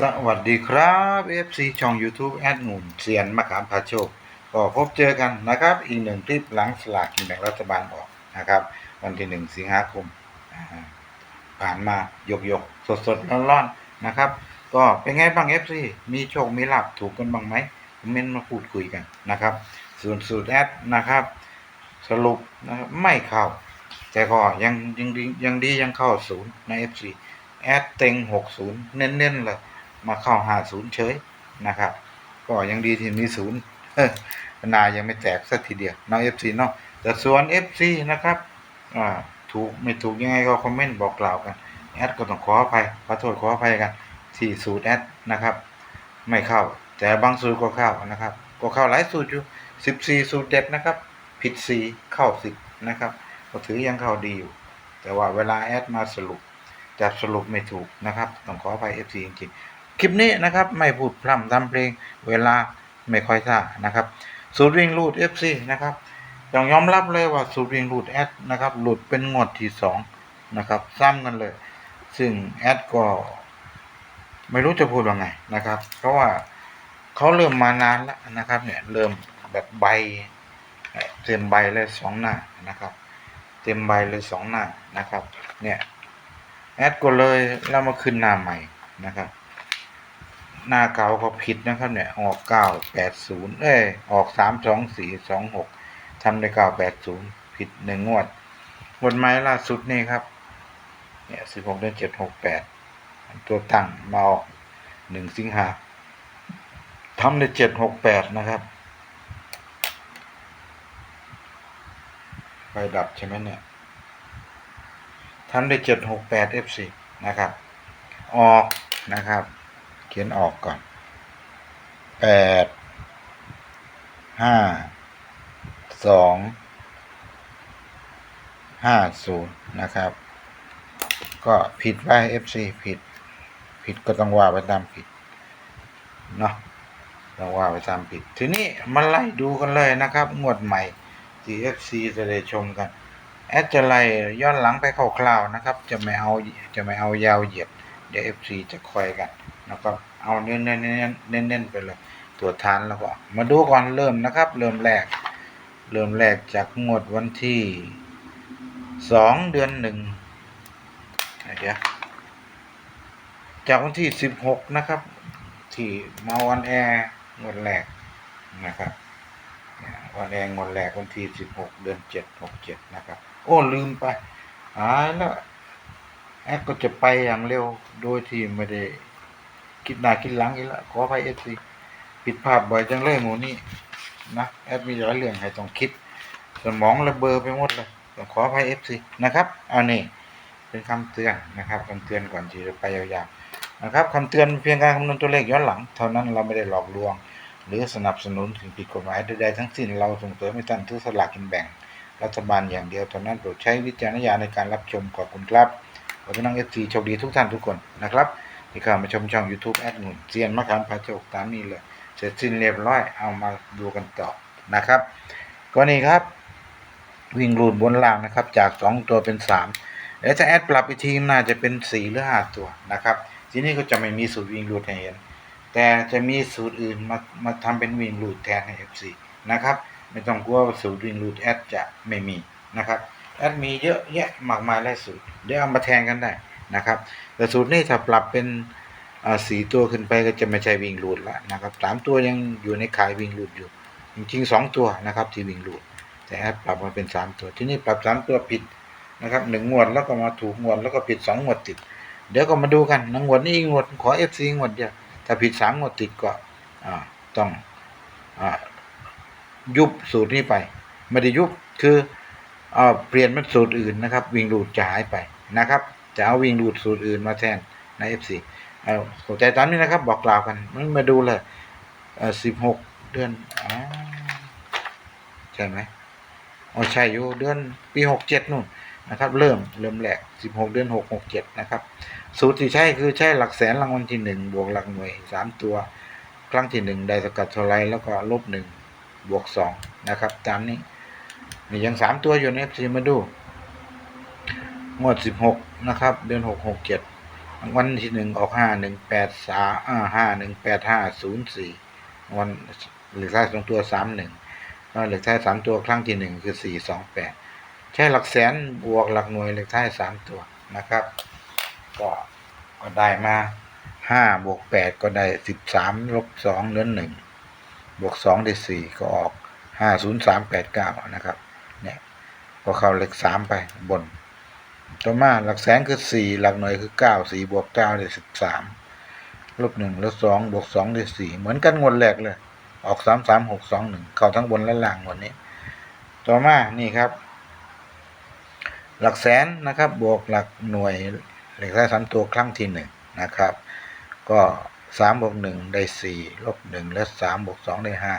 สวัสดีครับ FC ช่อง YouTube แอดหมุนเซียนมะขามพาโชค ก็พบเจอกันนะครับ อีกหนึ่งคลิปหลังสลากกินแบ่งรัฐบาลออกนะครับ วันที่หนึ่งสิงหาคม ผ่านมาหยกหยกสดสดร้อนร้อนๆนะครับ ก็เป็นไงบ้าง FC มีโชค มีลาบถูกกันบ้างไหมคอมเมนต์มาพูดคุยกันนะครับ ส่วนสูตรแอดนะครับ สรุปนะครับไม่เข้า แต่ก็ยังยังดียังดียังเข้าศูนย์ใน FC แอดเต็งหกศูนย์เน้นๆเลย มาเข้าหาศูนย์เฉยนะครับ ก็ยังดีที่มีศูนย์นายังไม่แตกสักทีเดียวน้องเอฟซีเนาะแต่ส่วนเอฟซีนะครับถูกไม่ถูกยังไงก็คอมเมนต์บอกกล่าวกันแอดก็ต้องขออภัยขอโทษขออภัยกันที่สูตรแอดนะครับ ไม่เข้า แต่บางสูตรก็เข้านะครับ ก็เข้าหลายสูตรอยู่สิบสี่สูตรเด็ดนะครับ ผิดสี่เข้าสิบนะครับ ก็ถือยังเข้าดีอยู่ แต่ว่าเวลาแอดมาสรุปจับสรุปไม่ถูกนะครับ ต้องขออภัย FC จริงๆ คลิปนี้นะครับไม่พูดพร่ำทำเพลงเวลาไม่ค่อยท่านะครับสูตรวิ่งรูด FC นะครับต้องยอมรับเลยว่าสูตรวิ่งรูดแอดนะครับหลุดเป็นงวดที่สองนะครับซ้ำกันเลย ซึ่งแอดก็ไม่รู้จะพูดว่าไงนะครับ เพราะว่าเขาเริ่มมานานแล้วนะครับเนี่ยเริ่มแบบใบเต็มใบเลยสองหน้านะครับ เต็มใบเลยสองหน้านะครับ เนี่ยแอดก็เลยแล้วมาขึ้นหน้าใหม่นะครับ หน้าเก่าก็ผิดนะครับเนี่ย ออกเก้าแปดศูนย์เอ้ยออกสามสองสี่สองหกทำได้เก้าแปดศูนย์ผิดหนึ่งงวดงวดไม้ล่าสุดนี่ครับ เนี่ยสิบหกเดือนเจ็ดหกแปดตัวตั้งมาออกหนึ่งสิงหาทำได้เจ็ดหกแปดนะครับไฟดับใช่ไหมเนี่ยทำได้เจ็ดหกแปด F4 นะครับ ออกนะครับ ขียนออกก่อนแปดห้าสองห้าศูนย์นะครับ ก็ผิดไป FC ผิด ผิดก็ต้องว่าไปตามผิดเนาะต้องว่าไปตามผิด ทีนี้มาไล่ดูกันเลยนะครับ งวดใหม่ที่ FC จะได้ชมกัน แอดจะไล่ย้อนหลังไปคร่าวๆนะครับ จะไม่เอาจะไม่เอายาวเหยียดเดี๋ยว FC จะคอยกัน นะครับเอาเน้นๆเน้นๆเน้นๆไปเลยตัวฐานแล้วก็มาดูก่อนเริ่มนะครับ เริ่มแรก เริ่มแรกจากงวดวันที่สองเดือนหนึ่งเดี๋ยวจากวันที่สิบหกนะครับ ที่มาวันแอร์งวดแรกนะครับวันแรงวันแรกวันที่สิบหกเดือนเจ็ดหกเจ็ดนะครับ โอ้ลืมไปหาแล้วแอดก็จะไปอย่างเร็วโดยที่ไม่ได้ คิดหน้าคิดหลังอีกแล้วขออภัยเอฟซีผิดพลาดบ่อยจังเลยหมูนี่นะแอดมีหลายเรื่องให้ต้องคิดสมองระเบอไปหมดเลยต้องขออภัยเอฟซีนะครับเอานี่เป็นคำเตือนนะครับคำเตือนก่อนที่จะไปยาวๆนะครับคำเตือนเพียงการคำนวณตัวเลขย้อนหลัง เท่านั้นเราไม่ได้หลอกลวง หรือสนับสนุนสิ่งผิดกฎหมายใดๆทั้งสิ้นเราส่งเสริมให้ท่านซื้อสลากกินแบ่ง รัฐบาลอย่างเดียวเท่านั้นโปรดใช้วิจารณญาณในการรับชมขอบคุณครับขอให้น้องเอฟซีโชคดีทุกท่านทุกคนนะครับ ที่เข้ามาชมช่อง YouTube แอดนุนเซียนมะขามพาโชคตามนี้เลยเสร็จสิ้นเรียบร้อยเอามาดูกันต่อนะครับ ก็นี่ครับ วิ่งรูดบนล่างนะครับ จาก 2 ตัวเป็น 3 แล้วถ้าแอดปรับอีกทีน่าจะเป็น 4 หรือ 5 ตัวนะครับทีนี้ก็จะไม่มีสูตรวิ่งรูดให้เห็น แต่จะมีสูตรอื่นมามาทำเป็นวิ่งรูดแทนให้ FC นะครับไม่ต้องกลัวว่าสูตรวิ่งรูดแอดจะไม่มีนะครับแอดมีเยอะแยะมากมายหลายสูตรเดี๋ยวเอามาแทนกันได้ นะครับแต่สูตรนี้ถ้าปรับเป็นอ่าสีตัวขึ้นไปก็จะไม่ใช่วิ่งรูดล้วนะครับสามตัวยังอยู่ในขายวิ่งรูดอยู่ จริงๆสองตัวนะครับที่วิ่งรูดแต่ปรับมาเป็นสามตัวที่นี่ปรับสามตัวผิดนะครับหนึ่งงวดแล้วก็มาถูกงวดแล้วก็ผิดสองงวดติด เดี๋ยวก็มาดูกันนะงวดนี้งวดขอเอฟซีงวดเดียวถ้าผิดสามงวดติดก็อ่าต้องอ่ายุบสูตรนี้ไป ไม่ได้ยุบคืออ่าเปลี่ยนเป็นสูตรอื่นนะครับ วิ่งรูดจะหายไปนะครับ จะเอาวิ่งรูดสูตรอื่นมาแทนในเอฟซีเอาเข้าใจตามนี้นะครับ บอกกล่าวกันมันมาดูเลยเอ่อสิบหกเดือนอใช่ไหมอ๋อใช่อยู่เดือนปีหกเจ็ดนู่นนะครับ เริ่มเริ่มแรกสิบหกเดือนหกหกเจ็ดนะครับ สูตรที่ใช่คือใช่หลักแสนรางวัลที่หนึ่งบวกหลักหน่วยสามตัว ครั้งที่หนึ่งได้สกัดเท่าไรแล้วก็ลบหนึ่งบวกสองนะครับ ตามนี้นี่ยังสามตัวอยู่ในเอฟซีมาดู งวดสิบหกนะครับ เดือนหกหกเจ็ดวันที่หนึ่งออกห้าหนึ่งแปดสาอ่าห้าหนึ่งแปดห้าศูนย์สี่วันเหลือท้ายสองตัวสามหนึ่งเหลือท้ายสามตัวครั้งที่หนึ่งคือสี่สองแปดใช้หลักแสนบวกหลักหน่วยเหลือท้ายสามตัวนะครับ ก็ก็ได้มาห้าบวกแปดก็ได้สิบสามลบสองเหลือหนึ่งบวกสองได้สี่ก็ออกห้าศูนย์สามแปดเก้านะครับ เนี่ยก็เข้าเลขสามไปบน ต่อมาหลักแสนคือสี่หลักหน่วยคือเก้าสี่บวกเก้าได้สิบสามลบหนึ่งลบสองบวกสองได้สี่เหมือนกันงวดแรกเลย ออกสามสามหกสองหนึ่งเข้าทั้งบนและล่างวันนี้ ต่อมานี่ครับ หลักแสนนะครับ บวกหลักหน่วยเลขท้ายสามตัวครั้งที่หนึ่งนะครับ ก็สามบวกหนึ่งได้สี่ลบหนึ่งและสามบวกสองได้ห้า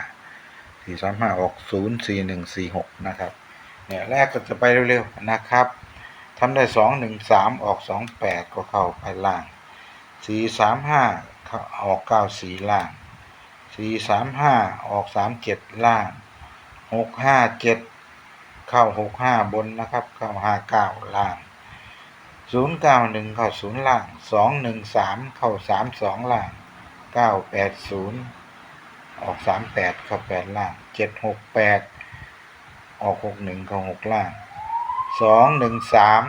สี่สามห้าออกศูนย์สี่หนึ่งสี่หกนะครับ เนี่ยแรกก็จะไปเร็วๆนะครับ ทำได้สองหนึ่งสามออกสองแปดก็เข้าไปล่างสี่สามห้าออกเก้าสี่ล่างสี่สามห้าออกสามเจ็ดล่างหกห้าเจ็ดเข้าหกห้าบนนะครับ เข้าห้าเก้าล่างศูนย์เก้าหนึ่งเข้าศูนย์ล่างสองหนึ่งสามเข้าสามสองล่างเก้าแปดศูนย์ออกสามแปดเข้าแปดล่างเจ็ดหกแปดออกหกหนึ่งเข้าหกล่าง สองหนึ่งสาม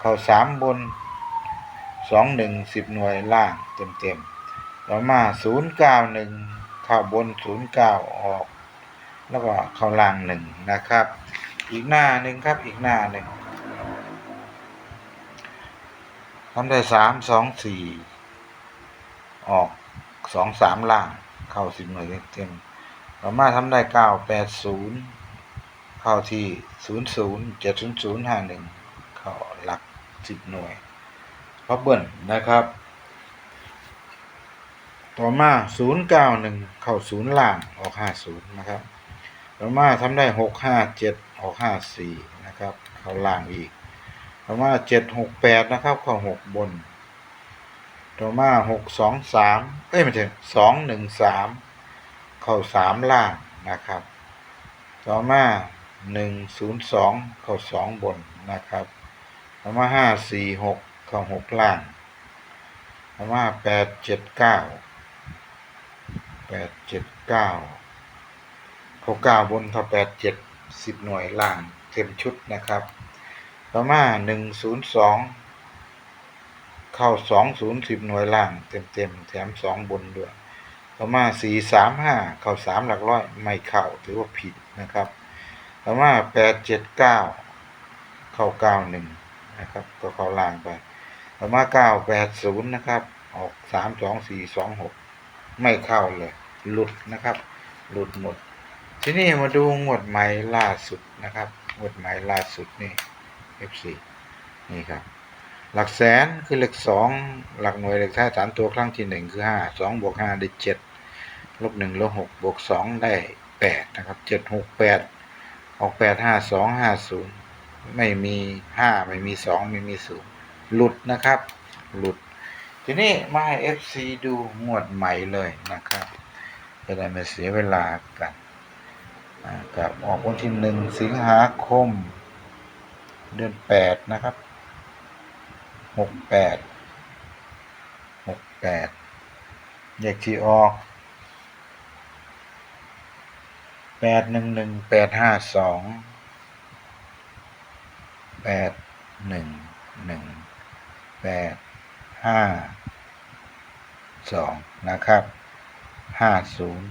เข้าสามบนสองหนึ่งสิบหน่วยล่างเต็มเต็มต่อมาศูนย์เก้าหนึ่งเข้าบนศูนย์เก้าออก แล้วก็เข้าล่างหนึ่งนะครับ อีกหน้าหนึ่งครับอีกหน้าหนึ่งทำได้สามสองสี่ออกสองสามล่าง เข้าสิบหน่วยเต็มๆต่อมาทำได้เก้าแปดศูนย์ เข้าที่ศูนย์ศูนย์เจ็ดศูนย์ศูนย์ห้าหนึ่งเข้าหลักสิบหน่วยเพราะเบิลนะครับ ต่อมาศูนย์เก้าหนึ่งเข้าศูนย์ล่างออกห้าศูนย์นะครับ ต่อมาทำได้หกห้าเจ็ดออกห้าสี่นะครับ เข้าล่างอีก ต่อมาเจ็ดหกแปดนะครับ เข้าหกบน ต่อมาหกสองสามเอ้ยไม่ใช่สองหนึ่งสามเข้าสามล่างนะครับต่อมา หนึ่งศูนย์สองเข้าสองบนนะครับต่อมาห้าสี่หกเข้าหกล่างต่อมาแปดเจ็ดเก้าแปดเจ็ดเก้าเข้าเก้าบนเข้าแปดเจ็ดสิบหน่วยล่างเต็มชุดนะครับต่อมาหนึ่งศูนย์สองเข้าสองศูนย์สิบหน่วยล่างเต็มเต็มแถมสองบนด้วยต่อมาสี่สามห้าเข้าสามหลักร้อยไม่เข้าถือว่าผิดนะครับ ต่อมาแปดเจ็ดเก้าเข้าเก้าหนึ่งนะครับก็เข้าล่างไปต่อมาเก้าแปดศูนย์นะครับ ออกสามสองสี่สองหกไม่เข้าเลย หลุดนะครับ หลุดหมด ทีนี้มาดูงวดใหม่ล่าสุดนะครับงวดใหม่ล่าสุดนี่ F4 นี่ครับ หลักแสนคือเลขสองหลักหน่วยเลขท้ายสามตัวครั้งที่หนึ่งคือห้าสองบวกห้าได้เจ็ดลบหนึ่งลบหกบวกสองได้แปดนะครับเจ็ดหกแปด ออกแปดห้าสองห้าศูนย์ไม่มีห้าไม่มีสองไม่มีศูนย์หลุดนะครับ หลุด ทีนี้มาให้ FC ดูงวดใหม่เลยนะครับจะได้ไม่เสียเวลากันกับออกวันที่หนึ่งสิงหาคม เดือนแปดนะครับหกแปดหกแปดเลขที่ออก แปดหนึ่งหนึ่งแปดห้าสองแปดหนึ่งหนึ่งแปดห้าสองนะครับห้าศูนย์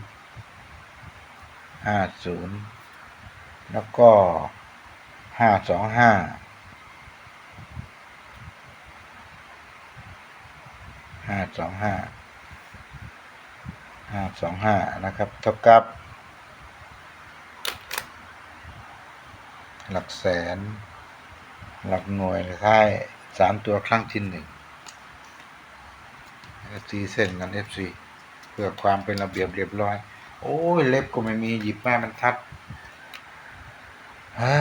ห้าศูนย์แล้วก็ห้าสองห้าห้าสองห้าห้าสองห้านะครับเท่ากับ หลักแสน หลักหน่วยค่ายสามตัวครั้งที่หนึ่งตีเส้นกัน FC เพื่อความเป็นระเบียบเรียบร้อย โอ้ย เล็บก็ไม่มีหยิบแม่มันทัดเฮ้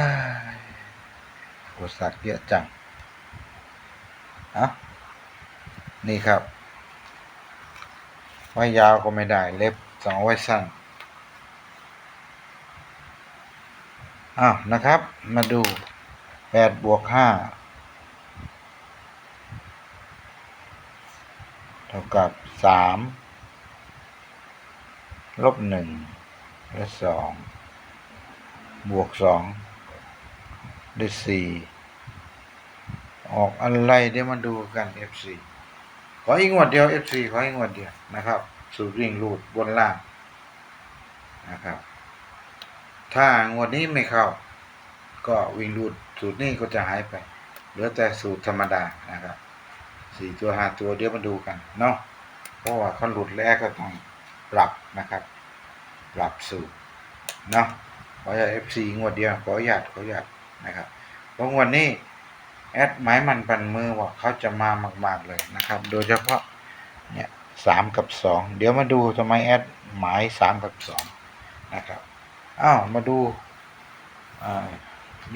ยปวดสักเยอะจังอะนี่ครับ ไว้ยาวก็ไม่ได้ เล็บสองไว้สั้น อ้าวนะครับ มาดูแปดบวกห้าเท่ากับสามลบหนึ่งและสองบวกสองได้สี่ออกอะไรเดี๋ยวมาดูกัน FC ขออีกงวดเดียว FC ขออีกงวดเดียวนะครับ สูตรวิ่งรูดบนล่างนะครับ ถ้างวดนี้ไม่เข้า ก็วิ่งรูดสูตรนี้ก็จะหายไป เหลือแต่สูตรธรรมดานะครับสี่ตัวห้าตัวเดี๋ยวมาดูกันเนาะเพราะว่าเขาหลุดแล้วก็ต้องปรับนะครับ ปรับสูตรเนาะขออนุญาต FC งวดเดียวขออนุญาตขออนุญาตนะครับเพราะงวดนี้แอดหมายมันปันมือว่าเขาจะมามาก ๆเลยนะครับ โดยเฉพาะเนี่ยสามกับสองเดี๋ยวมาดูทำไมแอดหมายสามกับสองนะครับ อ้าวมาดู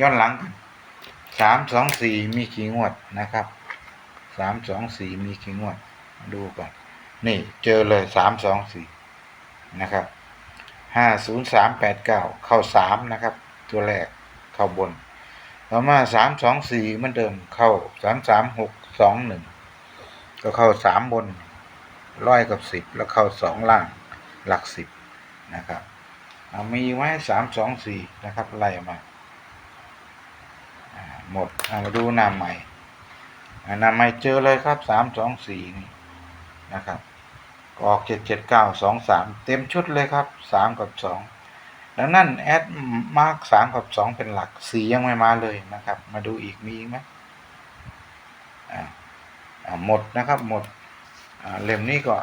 ย้อนหลังกันสามสองสี่มีกี่งวดนะครับสามสองสี่มีกี่งวดมาดูก่อน นี่เจอเลยสามสองสี่นะครับห้าศูนย์สามแปดเก้าเข้าสามนะครับ ตัวแรกเข้าบนต่อมาสามสองสี่เหมือนเดิมเข้าสามสามหกสองหนึ่งก็เข้าสามบนร้อยกับสิบแล้วเข้าสองล่างหลักสิบนะครับ มีไว้สามสองสี่นะครับไล่มาหมดามาดูหน้าใหม่อ่าหน้าใหม่เจอเลยครับสามสองสี่นี่นะครับก็ออกเจ็ดเจ็ดเก้าสองสามเต็มชุดเลยครับสามกับสองดังนั้นแอดมาร์กสามกับสองเป็นหลักสี่ยังไม่มาเลยนะครับ มาดูอีกมีอีกไหมหมดนะครับหมดเล่มนี้ก็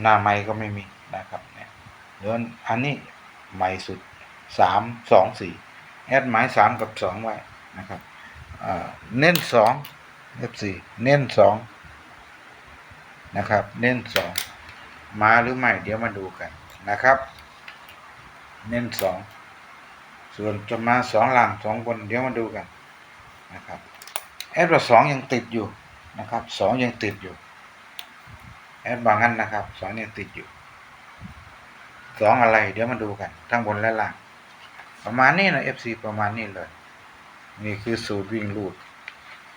หน้าไม้ก็ไม่มีนะครับ เดี๋ยวอันนี้ใหม่สุดสามสองสี่แอดหมายสามกับสองไว้นะครับเน้นสองเอฟสี่เน้นสองนะครับ เน้นสองมาหรือไม่เดี๋ยวมาดูกันนะครับ เน้นสองส่วนจะมาสองหลังสองบนเดี๋ยวมาดูกันนะครับแอดว่าสองยังติดอยู่นะครับสองยังติดอยู่แอดบางงั้นนะครับสองยังติดอยู่ สองอะไร เดี๋ยวมาดูกัน ทั้งบนและล่าง ประมาณนี้นะ FC ประมาณนี้เลย นี่คือสูตรวิ่งลูด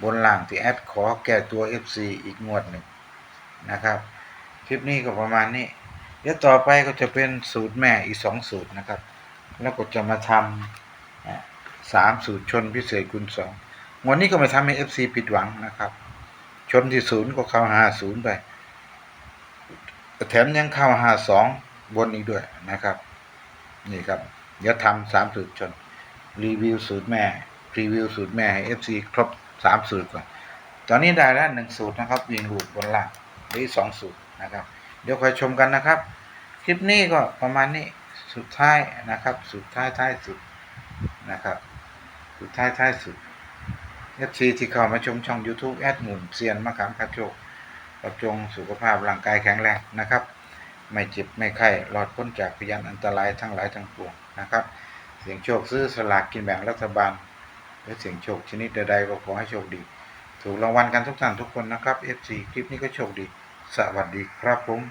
บนล่างที่แอดขอแก้ตัว FC อีกงวดหนึ่งนะครับ คลิปนี้ก็ประมาณนี้ เดี๋ยวต่อไปก็จะเป็นสูตรแม่อีกสองสูตรนะครับ แล้วก็จะมาทำสามสูตรชนพิเศษคูณสองวันนี้ก็ไม่ทำให้เอฟซีผิดหวังนะครับ ชนที่ศูนย์ก็เข้าห้าศูนย์ไป แถมยังเข้าห้าสอง บนอีกด้วยนะครับ นี่ครับเดี๋ยวทำสามสูตรชน รีวิวสูตรแม่รีวิวสูตรแม่ให้เอฟซีครบสามสูตรก่อน ตอนนี้ได้แล้วหนึ่งสูตรนะครับยิงลูดบนล่างหรือสองสูตรนะครับ เดี๋ยวคอยชมกันนะครับ คลิปนี้ก็ประมาณนี้สุดท้ายนะครับ สุดท้ายท้ายสุดนะครับ สุดท้ายท้ายสุด FC ที่เข้ามาชมช่อง YouTube แอดหมุนเซียนมะขามคาโจกประจงสุขภาพร่างกายแข็งแรงนะครับ ไม่เจ็บไม่ไข้หลอดพ้นจากพยานอันตรายทั้งหลายทั้งปวงนะครับ เสียงโชคซื้อสลากกินแบ่งรัฐบาล หรือเสียงโชคชนิดใดๆก็ขอให้โชคดี ถูกรางวัลกันทุกท่านทุกคนนะครับ FC คลิปนี้ก็โชคดี สวัสดีครับผม